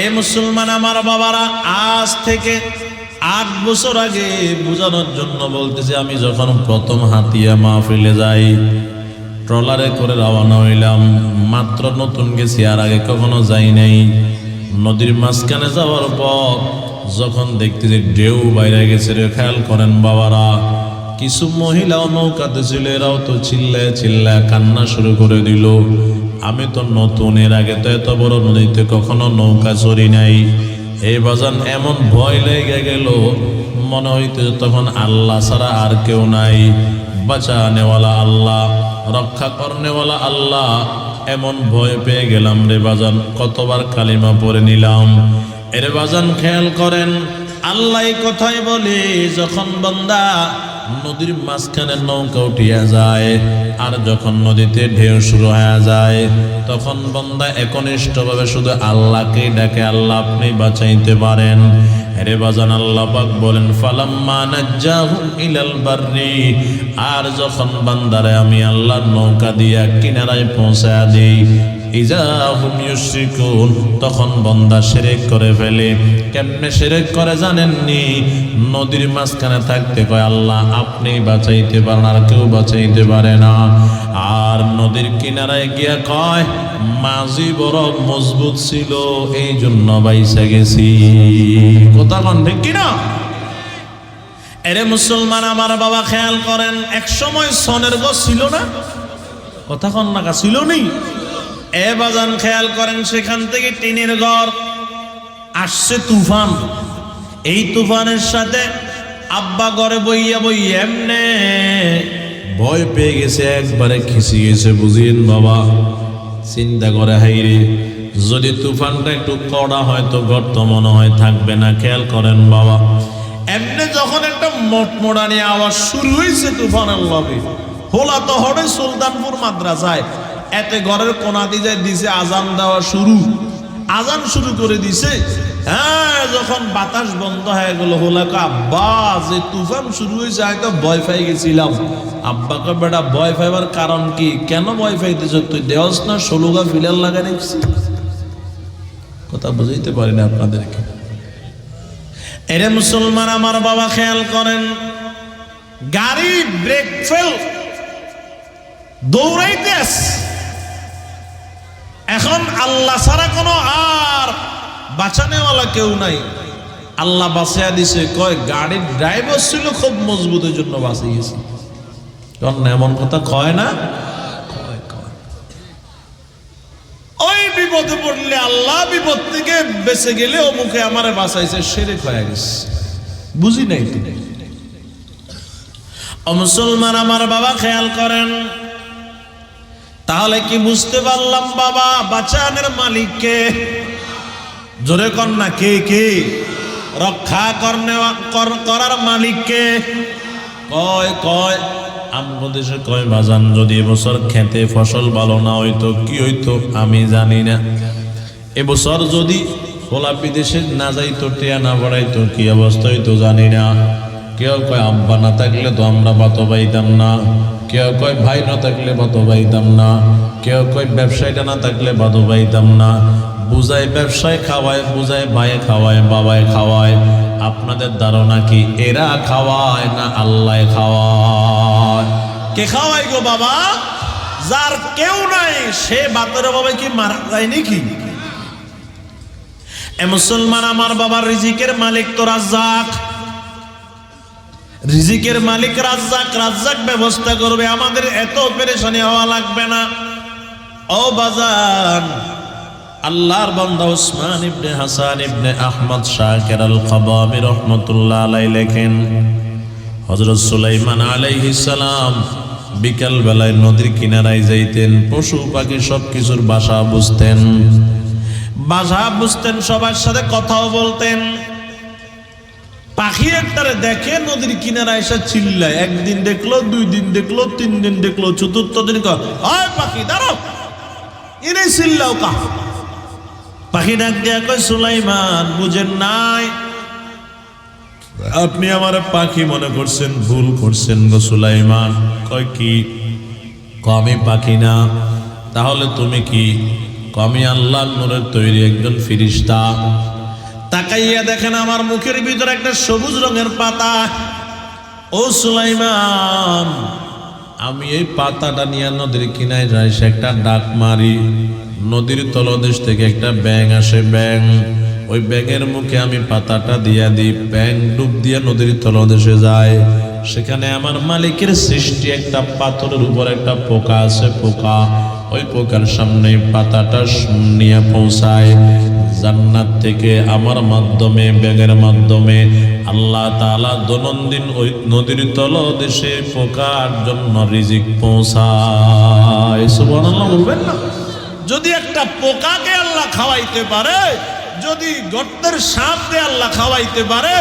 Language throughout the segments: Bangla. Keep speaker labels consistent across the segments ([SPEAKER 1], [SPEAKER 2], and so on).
[SPEAKER 1] এই মুসলমান আমার বাবারা, আজ থেকে আট বছর আগে বোঝানোর জন্য বলতেছে, আমি যখন প্রথম হাতিয়া মাহফিলে যাই, ট্রলারে করে রওনা হইলাম, মাত্র নতুন গেছি, আর আগে কখনো যাই নাই। নদীর মাঝখানে যাওয়ার পর যখন দেখতে যে ঢেউ বাইরে গেছে রে, খেয়াল করেন বাবারা, কিছু মহিলাও নৌকাতে ছিল, এরাও তো চিল্লায় চিল্লায় কান্না শুরু করে দিল। আমি তো নতুন, এর আগে তো এত বড় নদীতে কখনো নৌকা চড়ি নাই। এই বাজান এমন ভয় লেগে গেল, মনে হইতে তখন আল্লাহ ছাড়া আর কেউ নাই। বাঁচানেওয়ালা আল্লাহ, রক্ষা করনেওয়ালা আল্লাহ, এমন ভয় পেয়ে গেলাম রে বাজান, কতবার কালিমা পরে নিলাম। এরে বাজান খেয়াল করেন, আল্লাহ কথাই বলে, যখন বান্দা নদীর মাঝখানে নৌকা উঠিয়া যায়। আর যখন নদীতে ঢেউ শুরু হয়ে যায়, তখন বন্দা একনিষ্ঠভাবে শুধু আল্লাহকেই ডাকে, আল্লাহ আপনি বাঁচাইতে পারেন। রে বাজান, আল্লাহ পাক বলেন, ফালাম্মা ইলাল আর যখন বান্দারে আমি আল্লাহর নৌকা দিয়া কিনারায় পৌঁছায়া দিই ইজাহুম ইউশরিকুন, তখন বন্দা শিরক করে ফেলে। কেমনে শিরক করে জানেননি? নদীর মাঝখানে থাকতে কয়, আল্লাহ, আপনি বাঁচাইতে পারেন, আর কেউ বাঁচাইতে পারে না। আর নদীর কিনারায় গিয়া কয়, মাঝি বড় মজবুত ছিল এই জন্য বাইসা গেছি। কথা কন, ঠিক কিনা এরে মুসলমান, আমার বাবা খেয়াল করেন এক সময় সনের গো ছিল না? কথা কন না ছিল নেই এ বাজান খেয়াল করেন, সেখান থেকে টিনের ঘর। আসছে তুফান। এই তুফানের সাথে আব্বা ঘরে বইয়া বইয়া এমনে ভয় পেয়ে গেছে, একবারে খিসি গেছে বুঝিন বাবা। চিন্তা করে হাইরে যদি তুফানটা একটু কড়া হয় তো গর্ত মনে হয় থাকবে না, খেয়াল করেন বাবা। এমনি যখন একটা মোটমোড়ানি আওয়াজ শুরু হয়েছে তুফানের লবে হোলা তো হরে সুলতানপুর মাদ্রাসায় এতে ঘরের কোনা দিয়ে দিছে আজান দেওয়া শুরু। আজান শুরু করে দিছে। হ্যাঁ যখন বাতাস বন্ধ হয়ে গেল হোলাকা আব্বা, যে তুফান শুরু হয়েছে হয়তো ভয় পাই গেছিলাম। আব্বাকে বেটা, ভয় পাইবার কারণ কি? কেন ভয় পাইতেছ তুই? দেওয়াস না ষোলোগা ফিলার লাগাই রেখেছি। কথা বুঝাইতে পারি না আপনাদেরকে। এরে মুসলমান, আমার বাবা খেয়াল করেন, গাড়ি ব্রেক ফেল, দৌড়াইতে। এখন আল্লাহ ছাড়া কোনো আর বাঁচানেওয়ালা কেউ নাই। আল্লাহ বাঁচিয়া দিছে, কয়, গাড়ির ড্রাইভার ছিল খুব মজবুত এই জন্য বাঁচিয়েছে কারণ এমন কথা কয় না। ওই বিপদে পড়লে আল্লাহ বিপদ থেকে বেঁচে গেলে ও মুখে আমারে বাঁচাইছে, সেরে হয়ে গেছে। বুঝি নাই তুমি মুসলমান, আমার বাবা খেয়াল করেন তাহলে কি বুঝতে পারলাম বাবা? বাঁচানের মালিককে জোরে কর না, কে কে? রক্ষা করার মালিককে কয় কয় আমগো দেশে কয়, বাজান, যদি এবছর খেতে ফসল ভালো না হইতো, কি হইতো? আমি জানি না। এবছর যদি খোলা বিদেশে না যাইতো, টিয়া না বাড়াইতো, কি অবস্থা হইতো জানি না। কেউ কয়, আব্বা না থাকলে তো আমরা বাত পাইতাম না। কেউ কয়, ভাই না থাকলে বাত পাইতাম না। কেউ কয় ব্যবসায়ীটা না থাকলে বাত পাইতাম না। বুঝায় ব্যবসায় খাওয়ায়, বুঝায় ভাইয়ে খাওয়ায়, বাবায় খাওয়ায়। আপনাদের ধারণা কি, এরা খাওয়ায় না আল্লাহ খাওয়ায়? কে খাওয়ায় গো বাবা? যার কেউ নাই, সে বাতের বাবা কি মারা যায় নাকি? মুসলমান, আমার বাবার রিজিকের মালিক তো রাজ্জাক। রিজিকের মালিক রাজ্জাক রাজ্জাক ব্যবস্থা করবে, আমাদের এত পেরেশানি হওয়া লাগবে না। ও বাজান, আল্লাহর বান্দা উসমান ইবনে হাসান ইবনে আহমদ শাকির আল কবামি রহমতুল্লাহ আলাই লেখেন হজরত সুলাইমান সালাম বিকাল বেলায় নদীর কিনারায় যাইতেন, পশু পাখি সব কিছুর বাসা বুঝতেন। বাসা বুঝতেন, সবার সাথে কথাও বলতেন। পাখি একটারে দেখে, নদীর কিনারা এসে চিল্লায়। একদিন দেখল, দুই দিন দেখল, তিন দিন দেখল, চতুর্থ দিন পাখি, দাঁড়াও। ইনি চিল্লাও কা পাখি ডাক দিয়া কয়, সুলাইমান, বুঝেন নাই? আপনি আমার পাখি মনে করছেন, ভুল করছেন গো সুলাইমান। কয়, কি? কমে পাখি না। তাহলে তুমি কি? আমি আল্লাহ নূরের তৈরি একজন ফিরিস্তা? তাকাইয়া দেখেন আমার মুখের ভিতরে একটা সবুজ রঙের পাতা। ও সুলাইমান, আমি এই পাতাটা নিয়ে নদীর কিনায় যাই, সে একটা ডাক মারি। নদীর তলদেশ থেকে একটা ব্যাং আসে ব্যাং ওই ব্যাঙের মুখে আমি পাতাটা দিয়া দিই ব্যাং ডুব দিয়ে নদীর তলদেশে যায়। সেখানে আমার মালিকের সৃষ্টি একটা পাথরের উপর একটা পোকা আছে, পোকা। ওই পোকার সামনে পাতাটা নিয়ে পৌঁছায়। জান্নাত থেকে আমার মাধ্যমে ব্যাগের মাধ্যমে আল্লাহ তাআলা দৈনন্দিন ওই নদীর তল দেশে পোকার জন্য রিজিক সুবহানাল্লাহ বলবেন না? যদি একটা পোকাকে আল্লাহ খাওয়াইতে পারে, যদি গর্তের সাপকে আল্লাহ খাওয়াইতে পারে,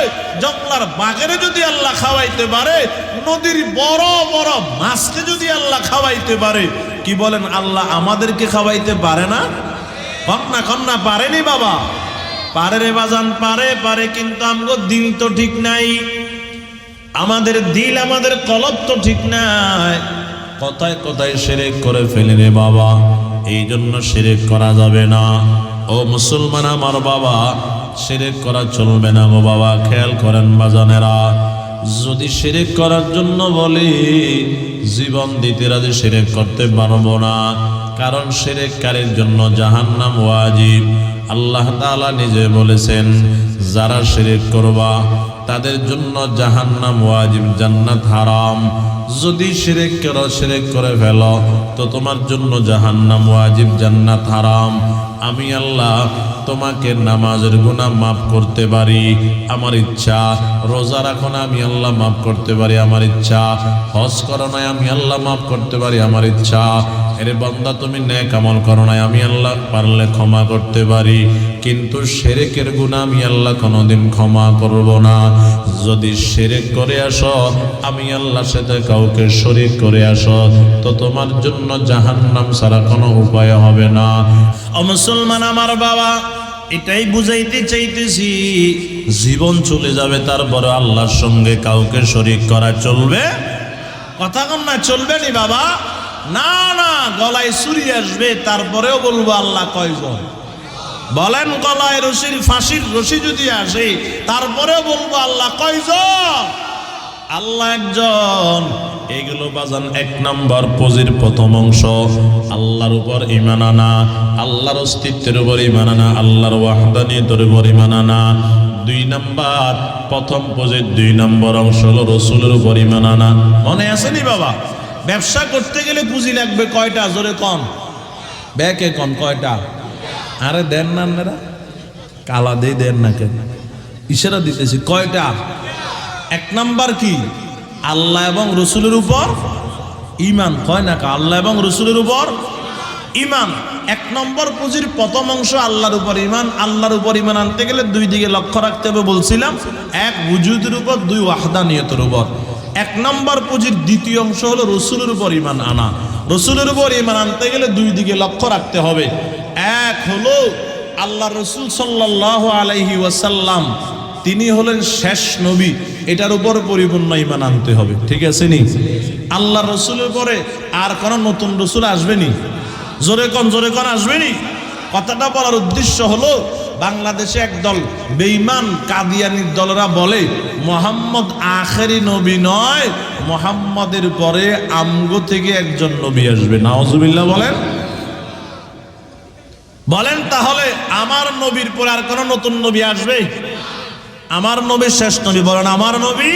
[SPEAKER 1] জঙ্গলার বাঘেরে যদি আল্লাহ খাওয়াইতে পারে, নদীর বড় বড় মাছকে যদি আল্লাহ খাওয়াইতে পারে, কি বলেন আল্লাহ আমাদেরকে খাওয়াইতে পারে না? কন্যা কন্যা পারেনি বাবা। পারে রে বাজান, পারে পারে, কিন্তু আমগো দিল তো ঠিক নাই। আমাদের দিল, আমাদের কলব তো ঠিক নাই। কথায় কথায় সেরেক করে ফেলে রে বাবা। এই জন্য সেরেক করা যাবে না। ও মুসলমান আমার বাবা, সেরেক করা চলবে না গো বাবা। খেয়াল করেন বাজানেরা, যদি সেরেক করার জন্য বলি, জীবন দিতে রাজি সেরেক করতে পারব না। কারণ সেরেককারীর জন্য জাহান্নাম ওয়াজিব। আল্লাহ তালা নিজে বলেছেন, যারা সেরেক করবা, তাদের জন্য জাহান্নাম ওয়াজিব, জান্নাত হারাম। যদি সেরেক করো সেরেক করে ফেলো, তো তোমার জন্য জাহান্নাম ওয়াজিব, জান্নাত হারাম। আমি আল্লাহ তোমাকে নামাজের গুনাহ মাফ করতে পারি। আমার ইচ্ছা, রোজা রাখো না, আমি আল্লাহ মাফ করতে পারি, আমার ইচ্ছা। হজ করো না, আমি আল্লাহ মাফ করতে পারি, আমার ইচ্ছা। এরে বন্দা তুমি ন্যাক আমল করো না আমি আল্লাহ পারলে ক্ষমা করতে পারি। কিন্তু সেরেকের গুণা আমি আল্লাহ কোনোদিন ক্ষমা করব না। যদি সেরেক করে আসো, আমি আল্লাহ সাথে কাউকে শরিক করে আসো, তো তোমার জন্য জাহান্নাম ছাড়া কোনো উপায় হবে না। মুসলমান আমার বাবা, এটাই বুঝাইতে চাইতেছি, জীবন চলে যাবে, তারপরে আল্লাহর সঙ্গে কাউকে শরিক করা চলবে? কথা না, চলবে নি বাবা? না না, গলায় চুরি আসবে, তারপরেও বলব আল্লাহ কয়জন? বলেন গলায় রশির, ফাঁসির রশি যদি আসে, তারপরেও বলব আল্লাহ কয়জন? আল্লাহ একজন। এগুলো বাজান এক নাম্বার পুঁজির প্রথম অংশ। আল্লাহর উপর ইমান আনা, আল্লাহর অস্তিত্বের উপর ইমান আনা, আল্লাহর ওয়াহদানিয়তের উপর ইমান আনা। দুই নাম্বার, প্রথম পুঁজির দুই নম্বর অংশ হলো রসুলের উপর ইমান আনা। মনে আসেনি বাবা? ব্যবসা করতে গেলে পুঁজি লাগবে কয়টা? জোরে কম ব্যাকে কম কয়টা? আরে দেন না আপনারা। কালা দিয়ে দেন না কেন? ইশারা দিতেছি, কয়টা? এক নাম্বার কি? আল্লাহ এবং রসুলের উপর ইমান হয় না? আল্লাহ এবং রসুলের উপর ইমান এক নম্বর পুঁজির প্রথম অংশ আল্লাহর উপর ইমান আল্লাহর উপর ইমান আনতে গেলে দুই দিকে লক্ষ্য রাখতে হবে, বলছিলাম, এক বুজুদের উপর, দুই ওয়াহদানিয়তের উপর। এক নম্বর পুঁজির দ্বিতীয় অংশ হলো রসুলের উপর ইমান আনা। রসুলের উপর ইমান আনতে গেলে দুই দিকে লক্ষ্য রাখতে হবে। এক হলো আল্লাহ রসুল সাল্লাহ আলাইহি ওয়াসাল্লাম তিনি হলেন শেষ নবী। এটার উপর পরিপূর্ণ ইমান আনতে হবে। ঠিক আছে নি? আল্লাহ রসুলের পরে আর কোন নতুন রসুল আসবেনি জোরে কন জোরে কন আসবেনি কথাটা বলার উদ্দেশ্য হলো, বাংলাদেশে একদল বেঈমান কাদিয়ানির দলরা বলে, মোহাম্মদ আখেরি নবী নয়, মোহাম্মদের পরে আমগো থেকে একজন নবী আসবে। নাওজুবিল্লাহ বলেন। বলেন তাহলে আমার নবীর পরে আর কোন নতুন নবী আসবে? আমার নবী শেষ নবী, বলেন আমার নবী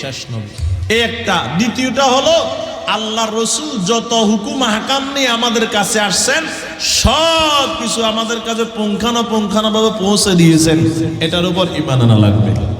[SPEAKER 1] শেষ নবী। একটা। দ্বিতীয়টা হলো, আল্লাহ রসুল যত হুকুম হাকাম নিয়ে আমাদের কাছে আসছেন, সব কিছু আমাদের কাছে পুঙ্খানো পুঙ্খানো ভাবে পৌঁছে দিয়েছেন। এটার উপর ইমান আনা লাগবে।